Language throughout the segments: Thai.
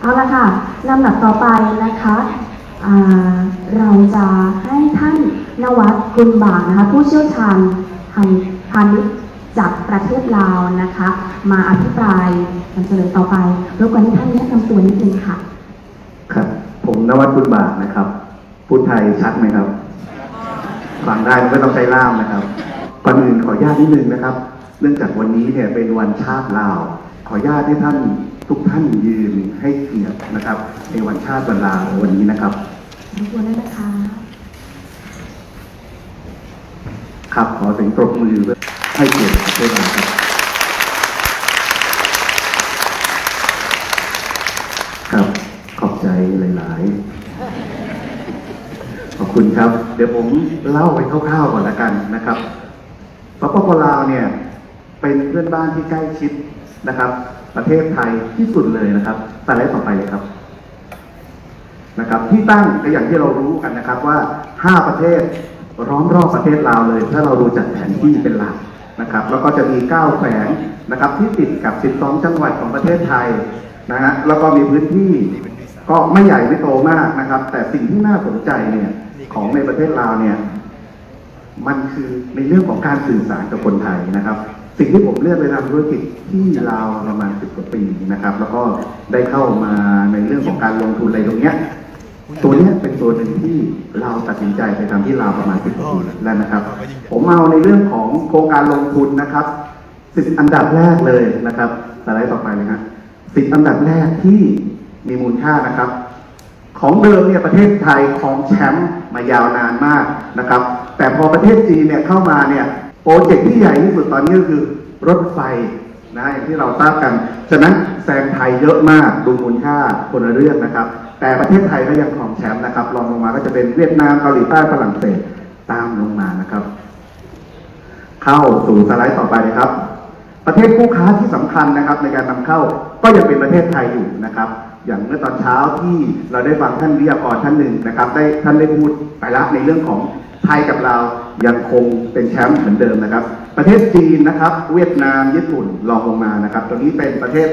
เอาละค่ะลำดับต่อไปนะคะเราจะให้ท่านนวัดกุลบางนะคะ ผู้เชี่ยวชาญทางพาณิชย์จากประเทศลาวนะคะ มาอภิปรายนำเสนอต่อไปรบกวนให้ท่านแนะนำตัวนิดนึงค่ะ ครับ ผมนวัดบุญบาทนะครับ พูดไทยชัดไหมครับฟังได้ไม่ต้องใช้ล่ามนะครับก่อนอื่นขออนุญาตนิดนึงนะครับ เนื่องจากวันนี้เนี่ยเป็นวันชาติลาว ขออนุญาตให้ท่าน ทุกท่านยืนให้เกียรตินะครับ ในวันชาติวันลาววันนี้นะครับรบกวนด้วยนะคะครับขอเสียงปรบมือเพื่อให้เกียรติประเทศลาวครับครับขอบใจหลาย ๆ ขอบคุณครับ เดี๋ยวผมเล่าไปคร่าว ๆ ก่อนละกันนะครับปปปลาวเนี่ยเป็นเพื่อนบ้านที่ใกล้ชิดนะครับ ประเทศไทยที่สุดเลยนะครับสไลด์ต่อไปเลยครับนะครับที่ตั้งก็อย่างที่เรารู้กันนะครับว่า 5 ประเทศล้อมรอบประเทศลาวเลย ถ้าเราดูจากแผนที่เป็นหลักนะครับ แล้วก็จะมี 9 แขวงนะครับที่ติดกับ 12 จังหวัดของประเทศไทยนะฮะแล้วก็มีพื้นที่ก็ไม่ใหญ่ไม่โตมากนะครับ แต่สิ่งที่น่าสนใจเนี่ยของในประเทศลาวเนี่ยมันคือในเรื่องของการสื่อสารกับคนไทยนะครับ สิ่งที่ผมเลือกเลยทำธุรกิจที่ลาวประมาณสิบกว่าปีนะครับ แล้วก็ได้เข้ามาในเรื่องของการลงทุนอะไรตรงเนี้ยตัวเนี้ยเป็นตัวหนึ่งที่เราตัดสินใจไปทำที่ลาวประมาณสิบปีแล้วนะครับ ผมเอาในเรื่องของโครงการลงทุนนะครับสิบอันดับแรกเลยนะครับสไลด์ต่อไปเลยฮะสิบอันดับแรกที่มีมูลค่านะครับ ของเดิมเนี่ยประเทศไทยของแชมป์มายาวนานมากนะครับ แต่พอประเทศจีนเนี่ยเข้ามาเนี่ย โปรเจกต์ที่ใหญ่ที่สุดตอนนี้ก็คือรถไฟนะอย่างที่เราทราบกัน ฉะนั้นแซงไทยเยอะมากดูมูลค่าคนละเรื่องนะครับ แต่ประเทศไทยก็ยังครองแชมป์นะครับรองลงมาก็จะเป็นเวียดนามเกาหลีใต้ฝรั่งเศสตามลงมานะครับ เข้าสู่สไลด์ต่อไปเลยครับ ประเทศคู่ค้าที่สำคัญนะครับ ในการนำเข้าก็ยังเป็นประเทศไทยอยู่นะครับ อย่างเมื่อตอนเช้าที่เราได้ฟังท่านวิทยากรท่านหนึ่งนะครับ ได้ท่านได้พูดไปแล้วในเรื่องของไทยกับเรายังคงเป็นแชมป์เหมือนเดิมนะครับ ประเทศจีนนะครับ เวียดนามญี่ปุ่นรองลงมานะครับตัวนี้เป็นประเทศ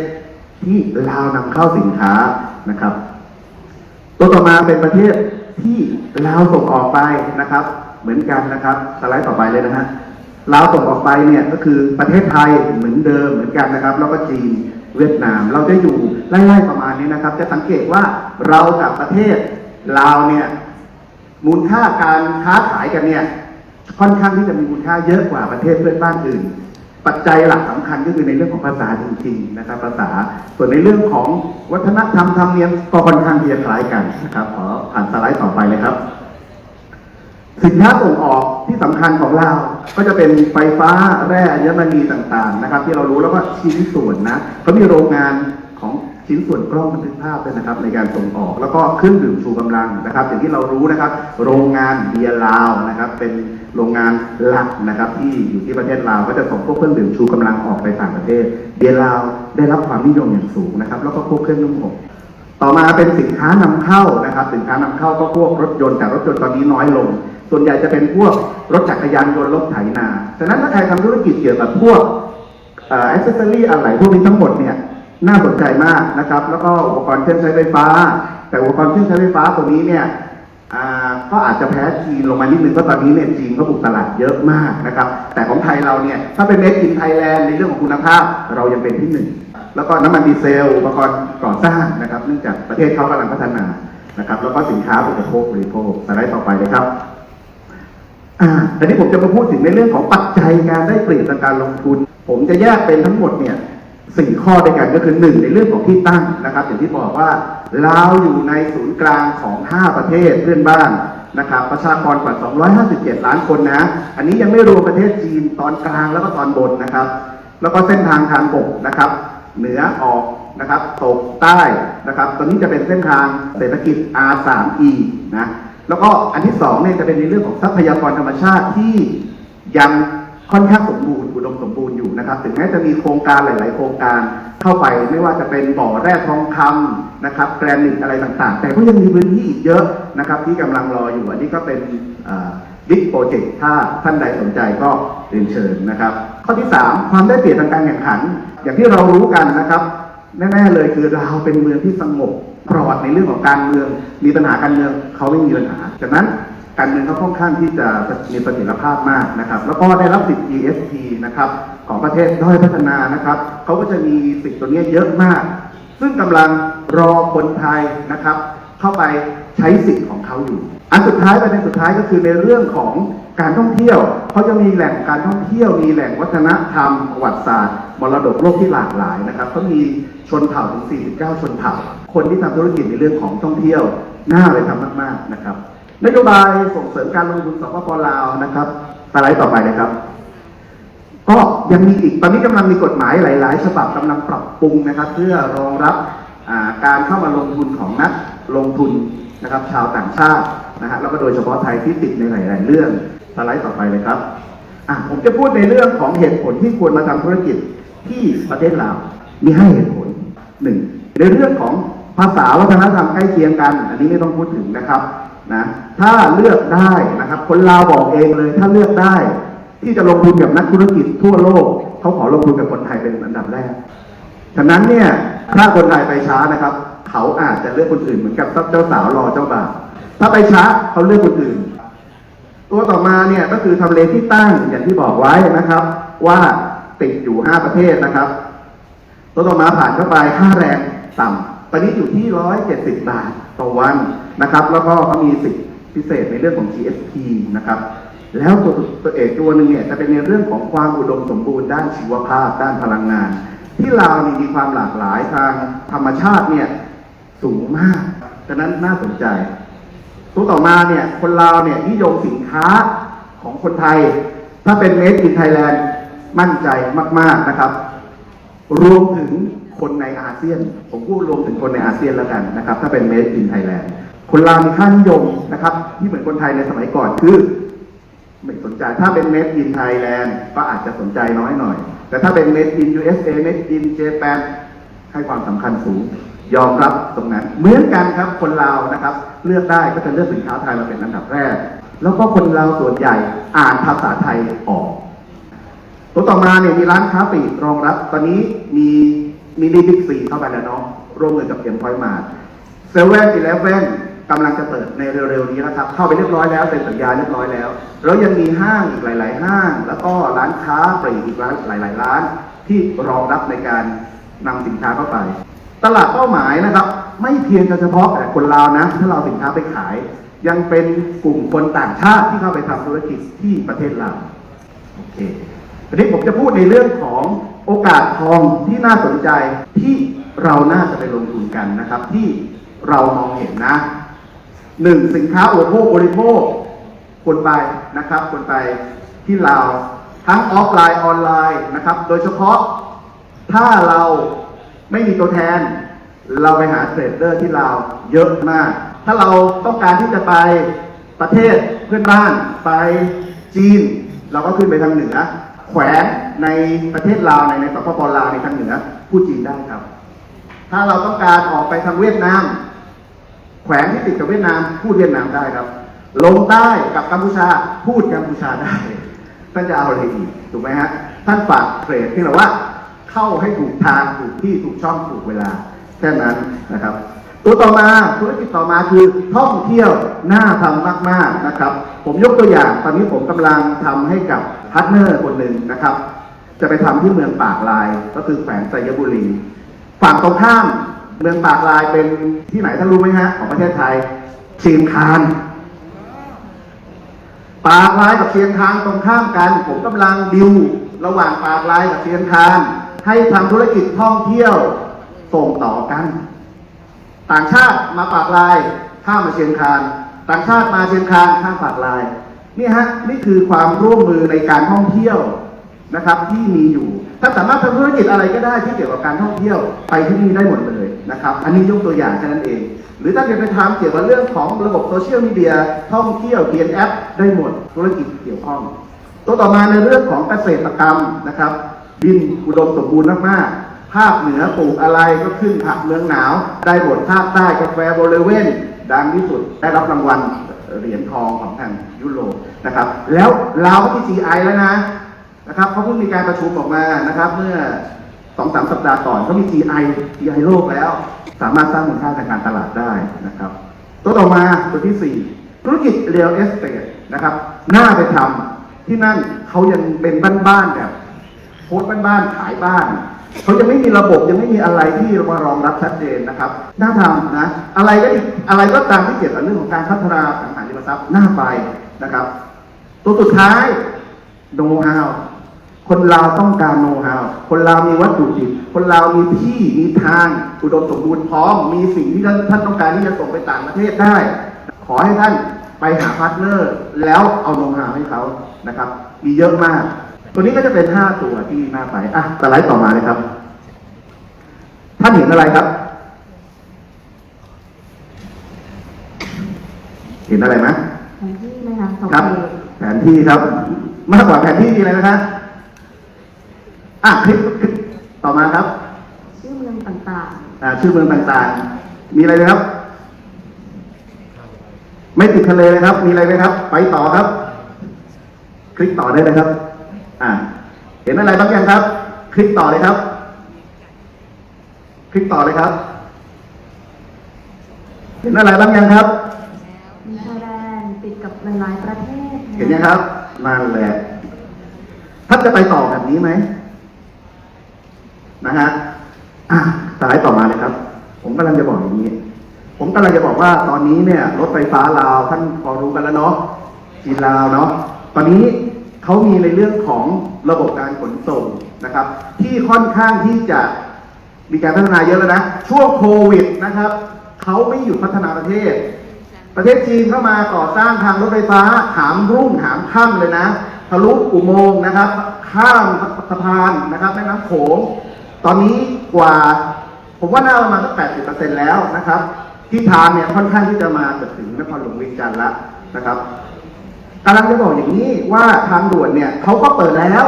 ที่ลาวนำเข้าสินค้านะครับ ตัวต่อมาเป็นประเทศที่ลาวส่งออกไปนะครับ เหมือนกันนะครับสไลด์ต่อไปเลยนะฮะลาวส่งออกไปเนี่ยก็คือประเทศไทยเหมือนเดิมเหมือนกันนะครับ แล้วก็จีน เวียดนาม เราจะอยู่ไล่ๆประมาณนี้นะครับ จะสังเกตว่าเรากับประเทศลาวเนี่ยมูลค่าการค้าขายกันเนี่ยค่อนข้างที่จะมีมูลค่าเยอะกว่าประเทศเพื่อนบ้านอื่น ปัจจัยหลักสำคัญก็คือในเรื่องของภาษาจริงๆนะครับภาษาส่วนในเรื่องของวัฒนธรรมธรรมเนียมก็ค่อนข้างที่จะคล้ายกันนะครับขอผ่านสไลด์ต่อไปเลยครับ สินค้าส่งออกที่สำคัญของเราก็จะเป็นไฟฟ้าแร่อัญมณีต่างๆนะครับ ที่เรารู้แล้วก็ชิ้นส่วนนะเขามีโรงงานของชิ้นส่วนกล้องบันทึกภาพด้วยนะครับ ในการส่งออกแล้วก็เครื่องดื่มชูกำลังนะครับ อย่างที่เรารู้นะครับ โรงงานเบียร์ลาวนะครับ เป็นโรงงานหลักนะครับ ที่อยู่ที่ประเทศลาวก็จะส่งพวกเครื่องดื่มชูกำลังออกไปต่างประเทศ เบียร์ลาวได้รับความนิยมอย่างสูงนะครับ แล้วก็พวกเครื่องนุ่มห่มต่อมาเป็นสินค้านำเข้านะครับ สินค้านำเข้าก็พวกรถยนต์แต่รถยนต์ตอนนี้น้อยลง ส่วนใหญ่จะเป็นพวกรถจักรยานยนต์รถไถนา ฉะนั้นถ้าใครทำธุรกิจเกี่ยวกับพวกอ่อ accessory อะไรพวกนี้ทั้งหมดเนี่ยน่าสนใจมากนะครับ แล้วก็อุปกรณ์เครื่องใช้ไฟฟ้า แต่อุปกรณ์เครื่องใช้ไฟฟ้าตัวนี้เนี่ยอ่าก็อาจจะแพ้จีนลงมานิดนึงเพราะตอนนี้เนี่ยจีนก็บุกตลาดเยอะมากนะครับ แต่ของไทยเราเนี่ยถ้าเป็น made in Thailand ในเรื่องของคุณภาพเรายังเป็นที่หนึ่งแล้วก็น้ำมันดีเซลอุปกรณ์ก่อสร้างนะครับ เนื่องจากประเทศเขากำลังพัฒนานะครับ แล้วก็สินค้าอุปโภคบริโภคสไลด์ต่อไปเลยครับ อ่าแต่นี้ผมจะมาพูดถึงในเรื่องของปัจจัยการได้เปรียบทางการลงทุน ผมจะแยกเป็นทั้งหมดเนี่ยสี่ข้อด้วยกันก็คือหนึ่งในเรื่องของที่ตั้งนะครับ อย่างที่บอกว่าเราอยู่ในศูนย์กลางของ 5 ประเทศเพื่อนบ้านนะครับ ประชากรกว่า 257 ล้านคนนะ อันนี้ยังไม่รวมประเทศจีนตอนกลางแล้วก็ตอนบนนะครับ แล้วก็เส้นทางทางบกนะครับ เหนือออกนะครับตกใต้นะครับ ตอนนี้จะเป็นเส้นทางเศรษฐกิจ R3E นะ แล้วก็อันที่สองเนี่ยจะเป็นในเรื่องของทรัพยากรธรรมชาติที่ยังค่อนข้างสมบูรณ์อุดมสมบูรณ์อยู่นะครับ ถึงแม้จะมีโครงการหลาย ๆ โครงการเข้าไปไม่ว่าจะเป็นบ่อแร่ทองคำนะครับแกรนิตอะไรต่าง ๆ แต่ก็ยังมีพื้นที่อีกเยอะนะครับ ที่กำลังรออยู่อันนี้ก็เป็นบิ๊กโปรเจกต์ถ้าท่านใดสนใจก็เรียนเชิญนะครับ ข้อที่ 3 ความได้เปรียบทางการแข่งขัน อย่างที่เรารู้กันนะครับ แน่ ๆ เลยคือเราเป็นเมืองที่สงบ ปลอดในเรื่องของการเมือง มีปัญหาการเมืองเขาไม่มีปัญหาจากนั้นการเมืองเขาค่อนข้างที่จะมีประสิทธิภาพมากนะครับ แล้วก็ได้รับสิทธิ์ ESP นะครับของประเทศด้อยพัฒนานะครับเขาก็จะมีสิทธิ์ตัวเนี้ยเยอะมาก ซึ่งกำลังรอคนไทยนะครับ เข้าไปใช้สิทธิ์ของเขาอยู่ อันสุดท้ายประเด็นสุดท้ายก็คือในเรื่องของ การท่องเที่ยวเขาจะมีแหล่งการท่องเที่ยวมีแหล่งวัฒนธรรมประวัติศาสตร์มรดกโลกที่หลากหลายนะครับเขามีชนเผ่าถึง 49 ชนเผ่า คนที่ทำธุรกิจในเรื่องของท่องเที่ยวน่าไปทำมาก ๆนะครับ นโยบายส่งเสริมการลงทุนสปปลาวนะครับสไลด์ต่อไปนะครับ ก็ยังมีอีกตอนนี้กำลังมีกฎหมายหลาย ๆ ฉบับกำลังปรับปรุงนะครับ เพื่อรองรับการเข้ามาลงทุนของนักลงทุนนะครับ ชาวต่างชาตินะฮะแล้วก็โดยเฉพาะไทยที่ติดในหลาย ๆ เรื่อง สไลด์ต่อไปเลยครับอะผมจะพูดในเรื่องของเหตุผลที่ควรมาทำธุรกิจที่ประเทศลาวมีให้เหตุผลหนึ่งในเรื่องของภาษาวัฒนธรรมใกล้เคียงกัน อันนี้ไม่ต้องพูดถึงนะครับนะถ้าเลือกได้นะครับ คนลาวบอกเองเลยถ้าเลือกได้ ที่จะลงทุนกับนักธุรกิจทั่วโลก เขาขอลงทุนกับคนไทยเป็นอันดับแรกฉะนั้นเนี่ยถ้าคนไทยไปช้านะครับ เขาอาจจะเลือกคนอื่นเหมือนกับเจ้าสาวรอเจ้าบ่าวถ้าไปช้าเขาเลือกคนอื่น ตัวต่อมาเนี่ยก็คือทำเลที่ตั้งอย่างที่บอกไว้นะครับ ว่าติดอยู่ 5 ประเทศนะครับ ตัวต่อมาผ่านเข้าไปค่าแรงต่ำตอนนี้อยู่ที่ 170 บาทต่อวันนะครับ แล้วก็เขามีสิทธิพิเศษในเรื่องของ GSP นะครับแล้วตัวตัวเอกตัวหนึ่งเนี่ยจะเป็นในเรื่องของความอุดมสมบูรณ์ด้านชีวภาพ ด้านพลังงาน ที่ลาวนี่มีความหลากหลายทางธรรมชาติเนี่ยสูงมากฉะนั้นน่าสนใจ ตัวต่อมาเนี่ยคนลาวเนี่ยนิยมสินค้าของคนไทย ถ้าเป็น made in Thailand มั่นใจมาก ๆนะครับ รวมถึงคนในอาเซียน ผมพูดรวมถึงคนในอาเซียนแล้วกันนะครับ ถ้าเป็น made in Thailand คนลาวมีค่านิยมนะครับ ที่เหมือนคนไทยในสมัยก่อนคือไม่สนใจถ้าเป็น made in Thailand ก็อาจจะสนใจน้อยหน่อย แต่ถ้าเป็น made in USA made in Japan ให้ความสำคัญสูง ยอมรับตรงนั้น เหมือนกันครับคนลาวนะครับ เลือกได้ก็จะเลือกสินค้าไทยมาเป็นอันดับแรก แล้วก็คนลาส่วนใหญ่อ่านภาษาไทยออก ตัวต่อมาเนี่ยมีร้านค้าปลีกรองรับ ตอนนี้มีมินิบิ๊กซีเข้าไปแล้วเนาะร่วมมือกับเอ็มพอยมาเซเว่นอีเลฟเว่นกำลังจะเปิดในเร็วๆนี้นะครับ เข้าไปเรียบร้อยแล้วเซ็นสัญญาเรียบร้อยแล้ว แล้วยังมีห้างอีกหลาย ๆ ห้าง แล้วก็ร้านค้าปลีกอีกร้านหลายๆร้าน ที่รองรับในการนำสินค้าเข้าไป ตลาดเป้าหมายนะครับ ไม่เพียงแต่เฉพาะแต่คนลาวนะถ้าเราสินค้าไปขาย ยังเป็นกลุ่มคนต่างชาติที่เข้าไปทำธุรกิจที่ประเทศลาวโอเคทีนี้ผมจะพูดในเรื่องของโอกาสทองที่น่าสนใจที่เราน่าจะไปลงทุนกันนะครับ ที่เรามองเห็นนะหนึ่งสินค้าอุปโภคบริโภคคนไปนะครับ คนไปที่ลาวทั้งออฟไลน์ออนไลน์นะครับ โดยเฉพาะถ้าเราไม่มีตัวแทน เราไปหาเทรดเดอร์ที่ลาวเยอะมาก ถ้าเราต้องการที่จะไปประเทศเพื่อนบ้านไปจีน เราก็ขึ้นไปทางเหนือ แขวงในประเทศลาวในในสปปลาวในทางเหนือพูดจีนได้ครับ ถ้าเราต้องการออกไปทางเวียดนาม แขวงที่ติดกับเวียดนามพูดเวียดนามได้ครับ ลงใต้กับกัมพูชาพูดกัมพูชาได้ท่านจะเอาอะไรอีกถูกไหมฮะท่านฝากเทรดที่เราว่า เข้าให้ถูกทางถูกที่ถูกช่องถูกเวลา แค่นั้นนะครับ ตัวต่อมาธุรกิจต่อมาคือท่องเที่ยวน่าทำมากๆนะครับ ผมยกตัวอย่างตอนนี้ผมกำลังทำให้กับพาร์ทเนอร์คนหนึ่งนะครับ จะไปทำที่เมืองปากลาย ก็คือแขวงไซยบุรีฝั่งตรงข้ามเมืองปากลายเป็นที่ไหนท่านรู้ไหมฮะของประเทศไทยเชียงคานปากลายกับเชียงคานตรงข้ามกัน ผมกำลังดิวระหว่างปากลายกับเชียงคานให้ทำธุรกิจท่องเที่ยว ส่งต่อกัน ต่างชาติมาปากลายข้ามมาเชียงคาน ต่างชาติมาเชียงคานข้ามปากลายนี่ฮะนี่คือความร่วมมือในการท่องเที่ยวนะครับที่มีอยู่ถ้านสามารถทำธุรกิจอะไรก็ได้ที่เกี่ยวกับการท่องเที่ยวไปที่นี่ได้หมดเลยนะครับ อันนี้ยกตัวอย่างแค่นั้นเอง หรือถ้าจะไปทำเกี่ยวกับเรื่องของระบบโซเชียลมีเดียท่องเที่ยวเขียนแอปได้หมดธุรกิจเกี่ยวข้อง ตัวต่อมาในเรื่องของเกษตรกรรมนะครับดินอุดมสมบูรณ์มากๆ ภาคเหนือปลูกอะไรก็ขึ้นผักเมืองหนาว ได้หมดภาคใต้กาแฟบริเวณดังที่สุดได้รับรางวัลเหรียญทองของทางยุโรปนะครับ แล้วเราก็ที่ GI แล้วนะนะครับเขาเพิ่งมีการประชุมออกมานะครับ เมื่อสองสามสัปดาห์ก่อนก็มี GI GI โลกแล้ว สามารถสร้างมูลค่าทางการตลาดได้นะครับ ตัวต่อมาตัวที่สี่ธุรกิจ real estate นะครับน่าไปทำที่นั่นเขายังเป็นบ้านๆแบบโพสบ้านๆขายบ้าน เขายังไม่มีระบบยังไม่มีอะไรที่มารองรับชัดเจนนะครับน่าทำนะอะไรก็อีกอะไรก็ตามที่เกี่ยวกับเรื่องของการพัฒนาอสังหาริมทรัพย์น่าไปนะครับ ตัวสุดท้าย know how คนเราวต้องการ know how คนเราวมีวัตถุดิบคนเราวมีที่มีทางอุดมสมบูรณ์พร้อม มีสิ่งที่ท่านท่านต้องการที่จะส่งไปต่างประเทศได้ ขอให้ท่านไปหาพาร์ทเนอร์ แล้วเอา know how ให้เขานะครับ มีเยอะมาก ตัวนี้ก็จะเป็นห้าตัวที่น่าไปอะสไลด์ต่อมาเลยครับ ท่านเห็นอะไรครับ เห็นอะไรไหมแผนที่ไหมคะสองครับเพจแผนที่ครับ มากกว่าแผนที่มีอะไรนะคะอะคลิปคลิปต่อมาครับ ชื่อเมืองต่างอ่าชื่อเมืองต่างๆ มีอะไรไหมครับ ไม่ติดทะเลเลยครับ มีอะไรไหมครับ ไปต่อครับ คลิกต่อได้เลยครับ อ่า เห็นอะไรบ้างยังครับ คลิกต่อเลยครับ คลิกต่อเลยครับ เห็นอะไรบ้างยังครับๆมีไทยแลนด์ติดกับหลายๆประเทศะเห็นยังครับนั่นแหละท่านจะไปต่อแบบนี้ไหมนะฮะอะสไลด์ต่อมาเลยครับ ผมกำลังจะบอกอย่างนี้ ผมกำลังจะบอกว่าตอนนี้เนี่ย รถไฟฟ้าลาวท่านพอรู้กันแล้วเนาะจีนลาวเนาะตอนนี้ เขามีในเรื่องของระบบการขนส่งนะครับ ที่ค่อนข้างที่จะมีการพัฒนาเยอะแล้วนะ ช่วงโควิดนะครับ เขาไม่หยุดพัฒนาประเทศ ประเทศจีนเข้ามาก่อสร้างทางรถไฟฟ้าหามรุ่งหามค่ำเลยนะ ทะลุอุโมงค์นะครับ ข้ามสะพานนะครับแม่น้ำโขง ตอนนี้กว่า ผมว่าน่าประมาณสักแปแล้วนะครับ ที่ทางเนี่ยค่อนข้างที่จะมาเกือบถึงนครหลวงเวียงจันทร์แล้วนะครับ กำลังจะบอกอย่างนี้ว่าทางด่วนเนี่ยเขาก็เปิดแล้ว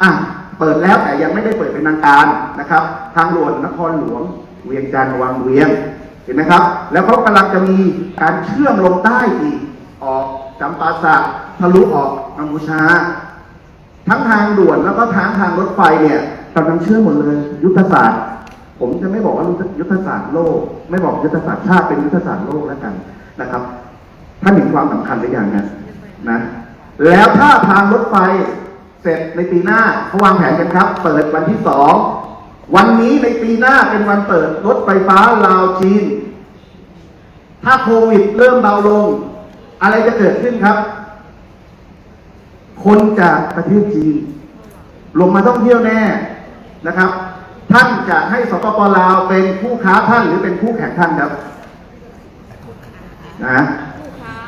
อะเปิดแล้วแต่ยังไม่ได้เปิดเป็นทางการนะครับ ทางด่วนนครหลวง เวียงจันทร์วังเวียงเห็นไหมครับ แล้วเขากำลังจะมีการเชื่อมลงใต้อีก ออกจำปาสักทะลุออกกัมพูชา ทั้งทางด่วนแล้วก็ทางทางรถไฟเนี่ยกำลังเชื่อมหมดเลย ยุทธศาสตร์ ผมจะไม่บอกว่ายุทธศาสตร์โลก ไม่บอกยุทธศาสตร์ชาติเป็นยุทธศาสตร์โลกแล้วกันนะครับท่านเห็นความสำคัญหรือยังนะ นะแล้วถ้าทางรถไฟเสร็จในปีหน้าเขาวางแผนกันครับ เปิดวันที่สองวันนี้ในปีหน้าเป็นวันเปิดรถไฟฟ้าลาวจีน ถ้าโควิดเริ่มเบาลง อะไรจะเกิดขึ้นครับ คนจากประเทศจีน ลงมาท่องเที่ยวแน่นะครับ ท่านจะให้สปปลาวเป็นผู้ค้าท่านหรือเป็นผู้แข่งท่านครับ นะ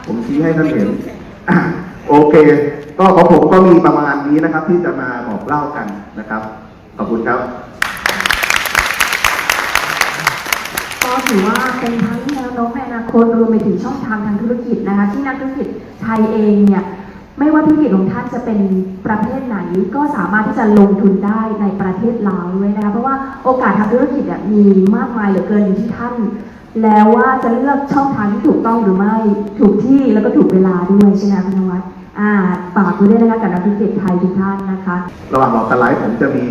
ผมชี้ให้ท่านเห็น โอเค ก็ของผมก็มีประมาณนี้นะครับ ที่จะมาบอกเล่ากันนะครับ ขอบคุณครับ ก็ถือว่าเป็นทั้งแนวโน้มในอนาคตรวมไปถึงช่องทางทางธุรกิจนะคะ ที่นักธุรกิจไทยเองเนี่ยไม่ว่าธุรกิจของท่านจะเป็นประเภทไหน ก็สามารถที่จะลงทุนได้ในประเทศลาวด้วยนะคะเพราะว่าโอกาสทางธุรกิจมีมากมายเหลือเกินอยู่ที่ท่าน แล้วว่าจะเลือกช่องทางที่ถูกต้องหรือไม่ ถูกที่แล้วก็ถูกเวลาด้วยใช่ไหมคุณนวัดอ่าฝากไว้ด้วยนะคะกับนักธุรกิจไทยทุกท่านนะคะ ระหว่างรอสไลด์ผมจะมี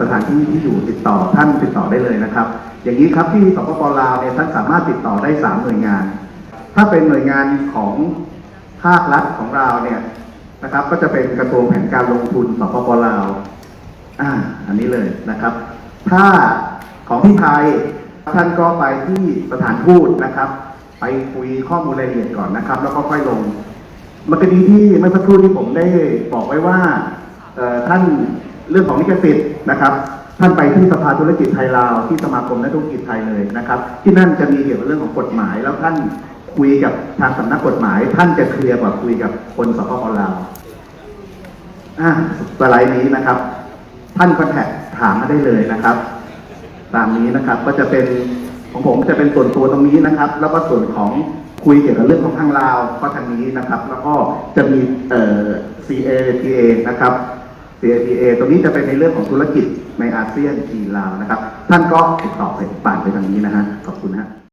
สถานที่ที่อยู่ติดต่อท่านติดต่อได้เลยนะครับ อย่างนี้ครับที่สปปลาวเนี่ยท่านสามารถติดต่อได้สามหน่วยงาน ถ้าเป็นหน่วยงานของภาครัฐของเราเนี่ยนะครับ ก็จะเป็นกระทรวงแผนการลงทุนสปปลาวอ่าอันนี้เลยนะครับ ถ้าของที่ไทย ท่านก็ไปที่สถานทูตนะครับ ไปคุยข้อมูลรายละเอียดก่อนนะครับ แล้วก็ค่อยลงมันก็ดีที่เมื่อสักครู่ที่ผมได้บอกไว้ว่าท่านเรื่องของลิขสิทธิ์นะครับ ท่านไปที่สภาธุรกิจไทยลาวที่สมาคมนักธุรกิจไทยเลยนะครับ ที่นั่นจะมีเกี่ยวกับเรื่องของกฎหมาย แล้วท่านคุยกับทางสำนักกฎหมาย ท่านจะเคลียร์กว่าคุยกับคนสปปลาวอ่าสไลด์นี้นะครับ ท่านคอนแทคถามมาได้เลยนะครับ ตามนี้นะครับ ก็จะเป็นของผมจะเป็นส่วนตัวตรงนี้นะครับ แล้วก็ส่วนของคุยเกี่ยวกับเรื่องของทางลาวก็ทางนี้นะครับ แล้วก็จะมีเอ่อ CAPA นะครับ CAPA ตรงนี้จะเป็นในเรื่องของธุรกิจในอาเซียนจีนลาวนะครับ ท่านก็ติดต่อไปผ่านไปทางนี้นะฮะขอบคุณฮะ